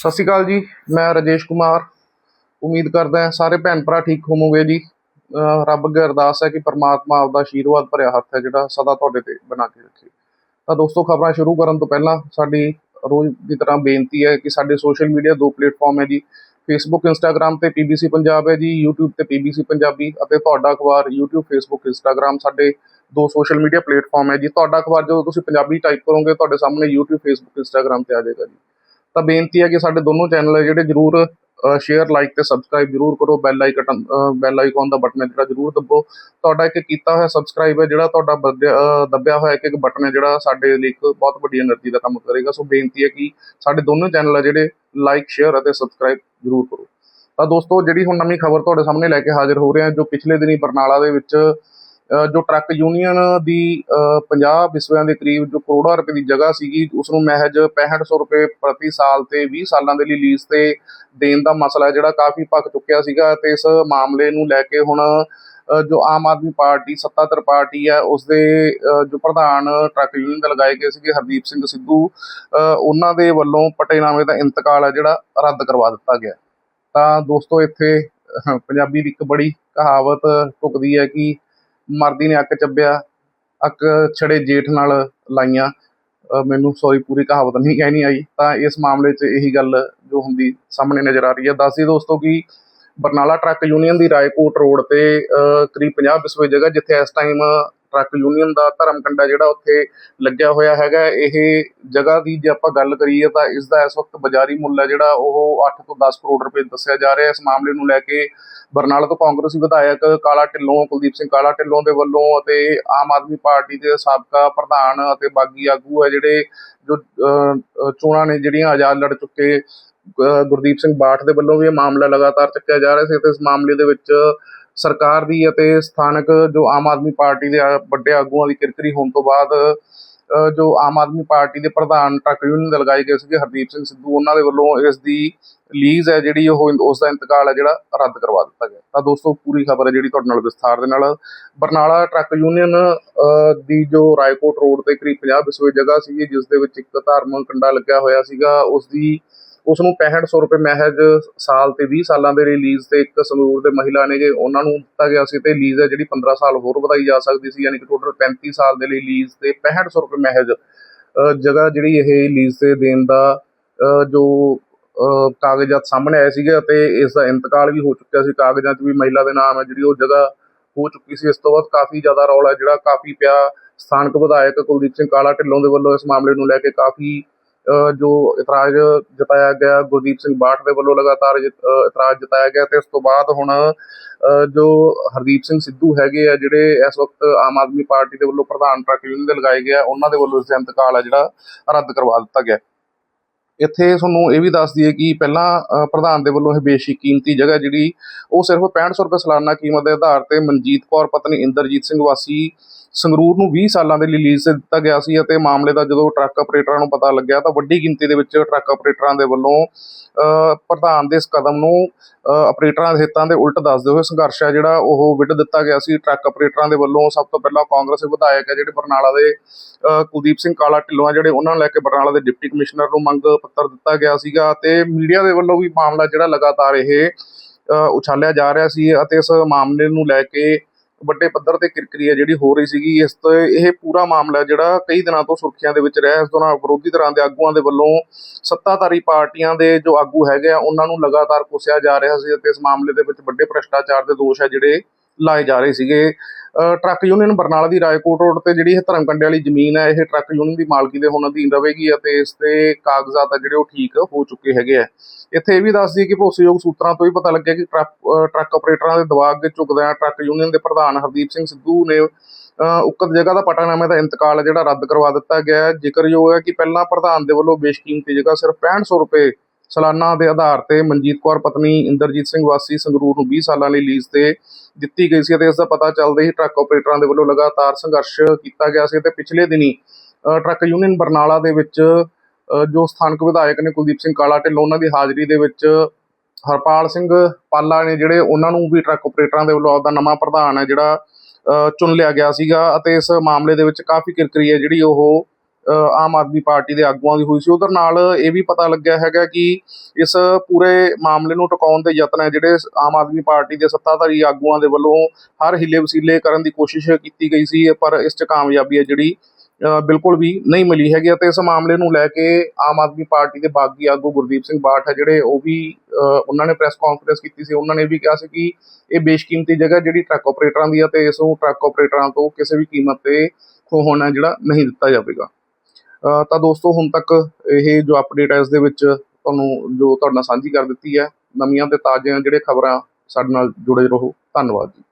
ਸਤਿ ਸ਼੍ਰੀ ਅਕਾਲ ਜੀ, ਮੈਂ ਰਾਜੇਸ਼ ਕੁਮਾਰ। ਉਮੀਦ ਕਰਦਾ ਹਾਂ ਸਾਰੇ ਭੈਣ ਭਰਾ ਠੀਕ ਹੋਵੋਗੇ ਜੀ। ਰੱਬ ਅੱਗੇ ਅਰਦਾਸ ਹੈ ਕਿ ਪਰਮਾਤਮਾ ਆਪਦਾ ਆਸ਼ੀਰਵਾਦ ਭਰਿਆ ਹੱਥ ਹੈ ਜਿਹੜਾ ਸਦਾ ਤੁਹਾਡੇ ਤੇ ਬਣਾ ਕੇ ਰੱਖੇ। ਤਾਂ ਦੋਸਤੋ, ਖਬਰਾਂ ਸ਼ੁਰੂ ਕਰਨ ਤੋਂ ਪਹਿਲਾਂ ਸਾਡੀ ਰੋਜ਼ ਦੀ ਤਰ੍ਹਾਂ ਬੇਨਤੀ ਹੈ ਕਿ ਸਾਡੇ ਸੋਸ਼ਲ ਮੀਡੀਆ ਦੋ ਪਲੇਟਫਾਰਮ ਹੈ ਜੀ। ਫੇਸਬੁੱਕ ਇੰਸਟਾਗ੍ਰam ਤੇ ਪੀਬੀਸੀ ਪੰਜਾਬ ਹੈ ਜੀ, YouTube ਤੇ ਪੀਬੀਸੀ ਪੰਜਾਬੀ ਅਤੇ ਤੁਹਾਡਾ ਅਖਬਾਰ YouTube, Facebook, Instagram ਸਾਡੇ ਦੋ ਸੋਸ਼ਲ ਮੀਡੀਆ ਪਲੇਟਫਾਰਮ ਹੈ ਜੀ। ਤੁਹਾਡਾ ਅਖਬਾਰ ਜਦੋਂ ਤੁਸੀਂ ਪੰਜਾਬੀ ਟਾਈਪ ਕਰੋਗੇ, ਤੁਹਾਡੇ ਸਾਹਮਣੇ YouTube, Facebook, Instagram ਤੇ ਆ ਜਾਏਗਾ ਜੀ। ਤਾਂ ਬੇਨਤੀ ਹੈ ਕਿ ਸਾਡੇ ਦੋਨੋਂ ਚੈਨਲ ਹੈ ਜਿਹੜੇ ਜਰੂਰ ਸ਼ੇਅਰ ਲਾਈਕ ਤੇ ਸਬਸਕ੍ਰਾਈਬ ਜਰੂਰ ਕਰੋ। ਬੈਲ ਆਈਕਨ ਬੈਲ ਆਈਕਨ ਦਾ ਬਟਨ ਹੈ ਜਿਹੜਾ, ਜਰੂਰ ਦੱਬੋ। ਤੁਹਾਡਾ ਇੱਕ ਕੀਤਾ ਹੋਇਆ ਸਬਸਕ੍ਰਾਈਬ ਹੈ ਜਿਹੜਾ ਤੁਹਾਡਾ ਦੱਬਿਆ ਹੋਇਆ ਇੱਕ ਇੱਕ ਬਟਨ ਹੈ ਜਿਹੜਾ ਸਾਡੇ ਲਈ ਇੱਕ ਬਹੁਤ ਵੱਡੀ એનર્ਜੀ ਦਾ ਕੰਮ ਕਰੇਗਾ। ਸੋ ਬੇਨਤੀ ਹੈ ਕਿ ਸਾਡੇ ਦੋਨੋਂ ਚੈਨਲ ਹੈ ਜਿਹੜੇ ਲਾਈਕ ਸ਼ੇਅਰ ਅਤੇ ਸਬਸਕ੍ਰਾਈਬ ਜਰੂਰ ਕਰੋ। ਤਾਂ ਦੋਸਤੋ, ਜਿਹੜੀ ਹੁਣ ਨਵੀਂ ਖਬਰ ਤੁਹਾਡੇ ਸਾਹਮਣੇ ਲੈ ਕੇ ਹਾਜ਼ਰ ਹੋ ਰਿਹਾ ਜੋ ਪਿਛਲੇ ਦਿਨੀ ਬਰਨਾਲਾ ਦੇ ਵਿੱਚ ਜੋ ਟਰੱਕ ਯੂਨੀਅਨ ਦੀ, ਅਹ 50 ਵਿਸਵਿਆਂ ਦੇ ਕਰੀਬ ਜੋ ਕਰੋੜਾਂ ਰੁਪਏ ਦੀ ਜਗ੍ਹਾ ਸੀਗੀ ਉਸ ਨੂੰ ਮਹਿਜ 6500 ਰੁਪਏ ਪ੍ਰਤੀ ਸਾਲ ਤੇ 20 ਸਾਲਾਂ ਦੇ ਲਈ ਲੀਜ਼ ਤੇ ਦੇਣ ਦਾ ਮਸਲਾ ਜਿਹੜਾ ਕਾਫੀ ਭਖ ਚੁੱਕਿਆ ਸੀਗਾ ਤੇ ਇਸ ਮਾਮਲੇ ਨੂੰ ਲੈ ਕੇ ਹੁਣ ਜੋ ਆਮ ਆਦਮੀ ਪਾਰਟੀ, ਸੱਤਾਧਰ ਪਾਰਟੀ ਹੈ ਉਸ ਦੇ ਜੋ ਪ੍ਰਧਾਨ ਟਰੱਕ ਯੂਨੀਅਨ ਦੇ ਲਗਾਏ ਗਏ ਸੀਗੇ, ਹਰਦੀਪ ਸਿੰਘ ਸਿੱਧੂ ਉਹਨਾਂ ਦੇ ਵੱਲੋਂ ਪਟੇਨਾਮੇ ਦਾ ਇੰਤਕਾਲ ਹੈ, ਜਿਹੜਾ ਰੱਦ ਕਰਵਾ ਦਿੱਤਾ ਗਿਆ। ਤਾਂ ਦੋਸਤੋ, ਇੱਥੇ ਪੰਜਾਬੀ ਦੀ ਇੱਕ ਬੜੀ ਕਹਾਵਤ ਢੁਕਦੀ ਹੈ ਕਿ ਮਰਦੀ ਨੇ ਅੱਕ ਚੱਬਿਆ, ਅੱਕ ਛੜੇ ਜੇਠ ਨਾਲ ਲਾਈਆਂ। ਮੈਨੂੰ ਸੌਰੀ ਪੂਰੀ ਕਹਾਵਤ ਨਹੀਂ ਕਹਿਣੀ ਆਈ। ਤਾਂ ਇਸ ਮਾਮਲੇ 'ਚ ਇਹੀ ਗੱਲ ਜੋ ਹੁੰਦੀ ਸਾਹਮਣੇ ਨਜ਼ਰ ਆ ਰਹੀ ਹੈ। ਦੱਸਦੀ ਦੋਸਤੋ ਕਿ ਬਰਨਾਲਾ ਟਰੱਕ ਯੂਨੀਅਨ ਦੀ ਰਾਏਕੋਟ ਰੋਡ ਤੇ ਕਰੀਬ 50 ਬਿਸਵੇ ਜਗ੍ਹਾ, ਜਿੱਥੇ ਇਸ ਟਾਈਮ ਟਰੱਕ ਯੂਨੀਅਨ ਦਾ ਧਰਮ ਜਿਹੜਾ ਉੱਥੇ ਲੱਗਿਆ ਹੋਇਆ ਹੈਗਾ ਇਹ ਜਗ੍ਹਾ ਦੀ ਜੇ ਆਪਾਂ ਗੱਲ ਕਰੀਏ ਤਾਂ ਇਸ ਦਾ ਇਸ ਵਕਤ ਬਾਜ਼ਾਰੀ ਮੁੱਲ ਹੈ ਜਿਹੜਾ ਉਹ 8 ਤੋਂ 10 ਕਰੋੜ ਰੁਪਏ ਦੱਸਿਆ ਜਾ ਰਿਹਾ। ਹੈ ਇਸ ਮਾਮਲੇ ਨੂੰ ਲੈ ਕੇ ਬਰਨਾਲਾ ਤੋਂ ਕਾਂਗਰਸੀ ਵਿਧਾਇਕ ਕਾਲਾ ਢਿੱਲੋਂ ਕੁਲਦੀਪ ਸਿੰਘ ਕਾਲਾ ਢਿੱਲੋਂ ਦੇ ਵੱਲੋਂ ਅਤੇ ਆਮ ਆਦਮੀ ਪਾਰਟੀ ਦੇ ਸਾਬਕਾ ਪ੍ਰਧਾਨ ਅਤੇ ਬਾਗੀ ਆਗੂ ਹੈ ਜਿਹੜੇ ਜੋ ਅਹ, ਚੋਣਾਂ ਨੇ ਜਿਹੜੀਆਂ ਆਜ਼ਾਦ ਲੜ ਚੁੱਕੇ ਅਹ, ਗੁਰਦੀਪ ਸਿੰਘ ਬਾਠ ਦੇ ਵੱਲੋਂ ਵੀ ਇਹ ਮਾਮਲਾ ਲਗਾਤਾਰ ਚੱਕਿਆ ਜਾ ਰਿਹਾ ਸੀ ਤੇ ਇਸ ਮਾਮਲੇ ਦੇ ਵਿੱਚ ਸਰਕਾਰ ਦੀ ਅਤੇ ਸਥਾਨਕ ਜੋ ਆਮ ਆਦਮੀ ਪਾਰਟੀ ਦੇ ਵੱਡੇ ਆਗੂਆਂ ਦੀ ਕਿਰਕਰੀ ਹੋਣ ਤੋਂ ਬਾਅਦ ਜੋ ਆਮ ਆਦਮੀ ਪਾਰਟੀ ਦੇ ਪ੍ਰਧਾਨ ਟਰੱਕ ਯੂਨੀਅਨ ਦੇ ਲਗਾਏ ਗਏ ਸੀਗੇ ਹਰਦੀਪ ਸਿੰਘ ਸਿੱਧੂ ਉਹਨਾਂ ਦੇ ਵੱਲੋਂ ਇਸ ਦੀ ਲੀਜ਼ ਹੈ ਜਿਹੜੀ ਉਹ ਉਸ ਦਾ ਇੰਤਕਾਲ ਹੈ ਜਿਹੜਾ ਰੱਦ ਕਰਵਾ ਦਿੱਤਾ ਗਿਆ। ਤਾਂ ਦੋਸਤੋ ਪੂਰੀ ਖਬਰ ਹੈ ਜਿਹੜੀ ਤੁਹਾਡੇ ਨਾਲ ਵਿਸਥਾਰ ਦੇ ਨਾਲ। ਬਰਨਾਲਾ ਟਰੱਕ ਯੂਨੀਅਨ ਅਹ, ਦੀ ਜੋ ਰਾਏਕੋਟ ਰੋਡ ਤੇ ਕਰੀਬ 50 ਬਿਸਵੇ ਜਗ੍ਹਾ ਸੀਗੀ ਜਿਸ ਦੇ ਵਿੱਚ ਇੱਕ ਧਾਰਮਿਕ ਕੰਡਾ ਲੱਗਿਆ ਹੋਇਆ ਸੀਗਾ ਉਸ ਦੀ ਉਸ ਨੂੰ 6500 ਰੁਪਏ ਮਹਿਜ ਸਾਲ ਤੇ 20 ਸਾਲਾਂ ਦੇ ਲਈ ਲੀਜ਼ ਤੇ ਇੱਕ ਸੰਗਰੂਰ ਦੇ ਮਹਿਲਾ ਨੇਗੇ ਉਹਨਾਂ ਨੂੰ ਦਿੱਤਾ ਗਿਆ ਸੀ ਤੇ ਲੀਜ਼ ਹੈ ਜਿਹੜੀ 15 ਸਾਲ ਹੋਰ ਵਧਾਈ ਜਾ ਸਕਦੀ ਸੀ ਯਾਨੀ ਕਿ ਟੋਟਲ 35 ਸਾਲ ਦੇ ਲਈ ਲੀਜ਼ ਤੇ 6500 ਰੁਪਏ ਮਹਿਜ ਜਗ੍ਹਾ ਜਿਹੜੀ ਇਹ ਲੀਜ਼ ਤੇ ਦੇਣ ਦਾ ਜੋ ਅਹ, ਕਾਗਜ਼ਾਤ ਸਾਹਮਣੇ ਆਏ ਸੀਗੇ ਅਤੇ ਇਸ ਦਾ ਇੰਤਕਾਲ ਵੀ ਹੋ ਚੁੱਕਿਆ ਸੀ। ਕਾਗਜ਼ਾਂ 'ਚ ਵੀ ਮਹਿਲਾ ਦੇ ਨਾਮ ਹੈ ਜਿਹੜੀ ਉਹ ਜਗ੍ਹਾ ਹੋ ਚੁੱਕੀ ਸੀ। ਇਸ ਤੋਂ ਬਾਅਦ ਕਾਫੀ ਜ਼ਿਆਦਾ ਰੌਲਾ ਜਿਹੜਾ ਕਾਫੀ ਪਿਆ ਸਥਾਨਕ ਵਿਧਾਇਕ ਕੁਲਦੀਪ ਸਿੰਘ ਕਾਲਾ ਢਿੱਲੋਂ ਦੇ ਵੱਲੋਂ ਇਸ ਮਾਮਲੇ ਨੂੰ ਲੈ ਕੇ ਕਾਫੀ ਜੋ ਇਤਰਾਜ਼ ਜਤਾਇਆ ਗਿਆ, ਗੁਰਦੀਪ ਸਿੰਘ ਬਾਠ ਦੇ ਵੱਲੋਂ ਲਗਾਤਾਰ ਇਤਰਾਜ਼ ਜਤਾਇਆ ਗਿਆ ਤੇ ਉਸ ਤੋਂ ਬਾਅਦ ਹੁਣ ਜੋ ਹਰਦੀਪ ਸਿੰਘ ਸਿੱਧੂ ਹੈਗੇ ਆ, ਜਿਹੜੇ ਇਸ ਵਕਤ ਆਮ ਆਦਮੀ ਪਾਰਟੀ ਦੇ ਵੱਲੋਂ ਪ੍ਰਧਾਨ ਟਰੱਕ ਯੂਨੀਅਨ ਦੇ ਲਗਾਏ ਗਏ ਆ, ਉਹਨਾਂ ਦੇ ਵੱਲੋਂ ਇਸ ਦਾ ਇੰਤਕਾਲ ਆ ਜਿਹੜਾ, ਰੱਦ ਕਰਵਾ ਦਿੱਤਾ ਗਿਆ। ਇੱਥੇ ਤੁਹਾਨੂੰ ਇਹ ਵੀ ਦੱਸ ਦਈਏ ਕਿ ਪਹਿਲਾਂ ਪ੍ਰਧਾਨ ਦੇ ਵੱਲੋਂ ਇਹ ਬੇਸ਼ੀ ਕੀਮਤੀ ਜਗ੍ਹਾ ਜਿਹੜੀ, ਉਹ ਸਿਰਫ 6500 ਰੁਪਏ ਸਾਲਾਨਾ ਕੀਮਤ ਦੇ ਆਧਾਰ ਤੇ ਮਨਜੀਤ ਕੌਰ, ਪਤਨੀ ਇੰਦਰਜੀਤ ਸਿੰਘ ਵਾਸੀ ਸੰਗਰੂਰ ਨੂੰ 20 ਸਾਲਾਂ ਦੇ ਲਈ ਲੀਜ਼ ਦਿੱਤਾ ਗਿਆ ਸੀ ਅਤੇ ਮਾਮਲੇ ਦਾ ਜਦੋਂ ਟਰੱਕ ਆਪਰੇਟਰਾਂ ਨੂੰ ਪਤਾ ਲੱਗਿਆ ਤਾਂ ਵੱਡੀ ਗਿਣਤੀ ਦੇ ਵਿੱਚ ਟਰੱਕ ਆਪਰੇਟਰਾਂ ਦੇ ਵੱਲੋਂ ਪ੍ਰਧਾਨ ਦੇ ਇਸ ਕਦਮ ਨੂੰ ਅਹ, ਆਪਰੇਟਰਾਂ ਦੇ ਹਿੱਤਾਂ ਦੇ ਉਲਟ ਦੱਸਦੇ ਹੋਏ ਸੰਘਰਸ਼ ਹੈ ਜਿਹੜਾ ਉਹ ਵਿੱਢ ਦਿੱਤਾ ਗਿਆ ਸੀ। ਟਰੱਕ ਆਪਰੇਟਰਾਂ ਦੇ ਵੱਲੋਂ ਸਭ ਤੋਂ ਪਹਿਲਾਂ ਕਾਂਗਰਸੀ ਵਿਧਾਇਕ ਹੈ ਜਿਹੜੇ ਬਰਨਾਲਾ ਦੇ ਕੁਲਦੀਪ ਸਿੰਘ ਕਾਲਾ ਢਿੱਲੋਂ ਆ ਜਿਹੜੇ ਉਹਨਾਂ ਨੂੰ ਲੈ ਕੇ ਬਰਨਾਲਾ ਦੇ ਡਿਪਟੀ ਕਮਿਸ਼ਨਰ ਨੂੰ ਮੰਗ ਪੱਤਰ ਦਿੱਤਾ ਗਿਆ ਸੀਗਾ ਤੇ ਮੀਡੀਆ ਦੇ ਵੱਲੋਂ ਵੀ ਮਾਮਲਾ ਜਿਹੜਾ ਲਗਾਤਾਰ ਇਹ ਉਛਾਲਿਆ ਜਾ ਰਿਹਾ ਸੀ ਅਤੇ ਇਸ ਮਾਮਲੇ ਨੂੰ ਲੈ ਕੇ ਵੱਡੇ ਪੱਧਰ ਤੇ ਕਿਰਕਰੀ ਹੈ ਜਿਹੜੀ ਹੋ ਰਹੀ ਸੀਗੀ, ਇਸ ਤੋਂ ਇਹ ਪੂਰਾ ਮਾਮਲਾ ਜਿਹੜਾ ਕਈ ਦਿਨਾਂ ਤੋਂ ਸੁਰਖੀਆਂ ਦੇ ਵਿੱਚ ਰਿਹਾ ਇਸ ਦੌਰਾਨ ਵਿਰੋਧੀ ਧਿਰਾਂ ਦੇ ਆਗੂਆਂ ਦੇ ਵੱਲੋਂ ਸੱਤਾਧਾਰੀ ਪਾਰਟੀਆਂ ਦੇ ਜੋ ਆਗੂ ਹੈਗੇ ਆ, ਉਹਨਾਂ ਨੂੰ ਲਗਾਤਾਰ ਕੋਸਿਆ ਜਾ ਰਿਹਾ ਸੀ ਅਤੇ ਇਸ ਮਾਮਲੇ ਦੇ ਵਿੱਚ ਵੱਡੇ ਭ੍ਰਿਸ਼ਟਾਚਾਰ ਦੇ ਦੋਸ਼ ਹੈ ਜਿਹੜੇ ਲਾਏ ਜਾ ਰਹੇ ਸੀਗੇ। ਟਰੱਕ ਯੂਨੀਅਨ ਬਰਨਾਲਾ ਦੀ ਰਾਏਕੋਟ ਰੋਡ ਤੇ ਜਿਹੜੀ ਇਹ ਧਰਮ ਕੰਡੇ ਵਾਲੀ ਜ਼ਮੀਨ ਹੈ, ਇਹ ਟਰੱਕ ਯੂਨੀਅਨ ਦੀ ਮਾਲਕੀ ਦੇ ਹੁਣ ਅਧੀਨ ਰਹੇਗੀ ਅਤੇ ਇਸ ਦੇ ਕਾਗਜ਼ਾਤ ਆ ਜਿਹੜੇ ਉਹ ਠੀਕ ਹੋ ਚੁੱਕੇ ਹੈਗੇ ਆ। ਇੱਥੇ ਇਹ ਵੀ ਦੱਸ ਦਈਏ ਕਿ ਭਰੋਸੇਯੋਗ ਸੂਤਰਾਂ ਤੋਂ ਵੀ ਪਤਾ ਲੱਗਿਆ ਕਿ ਟਰੱਕ ਟਰੱਕ ਆਪਰੇਟਰਾਂ ਦੇ ਦਬਾਅ ਅੱਗੇ ਝੁਕਦਿਆਂ ਟਰੱਕ ਯੂਨੀਅਨ ਦੇ ਪ੍ਰਧਾਨ ਹਰਦੀਪ ਸਿੰਘ ਸਿੱਧੂ ਨੇ ਅਹ ਉਕਤ ਜਗ੍ਹਾ ਦਾ ਪਟਾਨਾਮੇ ਦਾ ਇੰਤਕਾਲ ਹੈ ਜਿਹੜਾ ਰੱਦ ਕਰਵਾ ਦਿੱਤਾ ਗਿਆ ਹੈ। ਜ਼ਿਕਰਯੋਗ ਹੈ ਕਿ ਪਹਿਲਾਂ ਪ੍ਰਧਾਨ ਦੇ ਵੱਲੋਂ ਬੇਸ਼ਕੀਮਤੀ ਜਗ੍ਹਾ ਸਿਰਫ 6500 ਰੁਪਏ ਸਾਲਾਨਾ ਦੇ ਆਧਾਰ ਤੇ ਮਨਜੀਤ ਕੌਰ ਪਤਨੀ ਇੰਦਰਜੀਤ ਸਿੰਘ ਵਾਸੀ ਸੰਗਰੂਰ ਨੂੰ 20 ਸਾਲਾਂ ਲਈ ਲੀਜ਼ ਤੇ ਦਿੱਤੀ ਗਈ ਸੀ ਅਤੇ ਇਸ ਦਾ ਪਤਾ ਚੱਲਦੇ ਹੀ ਟਰੱਕ ਆਪਰੇਟਰਾਂ ਦੇ ਵੱਲੋਂ ਲਗਾਤਾਰ ਸੰਘਰਸ਼ ਕੀਤਾ ਗਿਆ ਸੀ ਤੇ ਪਿਛਲੇ ਦਿਨੀ ਟਰੱਕ ਯੂਨੀਅਨ ਬਰਨਾਲਾ ਦੇ ਵਿੱਚ ਜੋ ਸਥਾਨਕ ਵਿਧਾਇਕ ਨੇ ਕੁਲਦੀਪ ਸਿੰਘ ਕਾਲਾ ਢਿੱਲੋਂ ਉਹਨਾਂ ਦੀ ਹਾਜ਼ਰੀ ਦੇ ਵਿੱਚ ਹਰਪਾਲ ਸਿੰਘ ਪਾਲਾ ਨੇ ਜਿਹੜੇ ਉਹਨਾਂ ਨੂੰ ਵੀ ਟਰੱਕ ਆਪਰੇਟਰਾਂ ਦੇ ਵੱਲੋਂ ਆਪਦਾ ਨਵਾਂ ਪ੍ਰਧਾਨ ਹੈ ਜਿਹੜਾ ਚੁਣ ਲਿਆ ਗਿਆ ਸੀਗਾ ਅਤੇ ਇਸ ਮਾਮਲੇ ਦੇ ਵਿੱਚ ਕਾਫੀ ਕਿਰਕਰੀ ਹੈ ਜਿਹੜੀ ਉਹ ਆਮ ਆਦਮੀ ਪਾਰਟੀ ਦੇ ਆਗੂਆਂ ਦੀ ਹੋਈ ਸੀ। ਉਧਰ ਨਾਲ ਇਹ ਵੀ ਪਤਾ ਲੱਗਿਆ ਹੈਗਾ ਕਿ ਇਸ ਪੂਰੇ ਮਾਮਲੇ ਨੂੰ ਟਿਕਾਉਣ ਦੇ ਯਤਨ ਹੈ, ਜਿਹੜੇ ਆਮ ਆਦਮੀ ਪਾਰਟੀ ਦੇ ਸੱਤਾਧਾਰੀ ਆਗੂਆਂ ਦੇ ਵੱਲੋਂ ਹਰ ਹਿੱਲੇ ਵਸੀਲੇ ਕਰਨ ਦੀ ਕੋਸ਼ਿਸ਼ ਕੀਤੀ ਗਈ ਸੀ, ਪਰ ਇਸ 'ਚ ਕਾਮਯਾਬੀ ਹੈ ਜਿਹੜੀ ਬਿਲਕੁਲ ਵੀ ਨਹੀਂ ਮਿਲੀ ਹੈਗੀ ਅਤੇ ਇਸ ਮਾਮਲੇ ਨੂੰ ਲੈ ਕੇ ਆਮ ਆਦਮੀ ਪਾਰਟੀ ਦੇ ਬਾਗੀ ਆਗੂ ਗੁਰਦੀਪ ਸਿੰਘ ਬਾਠ ਹੈ, ਜਿਹੜੇ ਉਹ ਵੀ ਉਹਨਾਂ ਨੇ ਪ੍ਰੈਸ ਕਾਨਫਰੰਸ ਕੀਤੀ ਸੀ। ਉਹਨਾਂ ਨੇ ਵੀ ਕਿਹਾ ਸੀ ਕਿ ਇਹ ਬੇਸ਼ਕੀਮਤੀ ਜਗ੍ਹਾ ਜਿਹੜੀ ਟਰੱਕ ਆਪਰੇਟਰਾਂ ਦੀ ਹੈ ਤੇ ਇਸ ਨੂੰ ਟਰੱਕ ਆਪਰੇਟਰਾਂ ਤੋਂ ਕਿਸੇ ਵੀ ਕੀਮਤ ਤੇ ਖੋਹਣਾ ਜਿਹੜਾ ਨਹੀਂ ਦਿੱਤਾ ਜਾਵੇਗਾ। ਤਾਂ ਦੋਸਤੋ, ਹੁਣ ਤੱਕ ਇਹ ਜੋ ਅਪਡੇਟ ਹੈ ਇਸ ਦੇ ਵਿੱਚ ਤੁਹਾਨੂੰ ਜੋ ਤੁਹਾਡੇ ਨਾਲ ਸਾਂਝੀ ਕਰ ਦਿੱਤੀ ਹੈ, ਨਵੀਆਂ ਤੇ ਤਾਜ਼ੀਆਂ ਜਿਹੜੇ ਖਬਰਾਂ ਸਾਡੇ ਨਾਲ ਜੁੜੇ ਰਹੋ। ਧੰਨਵਾਦ ਜੀ।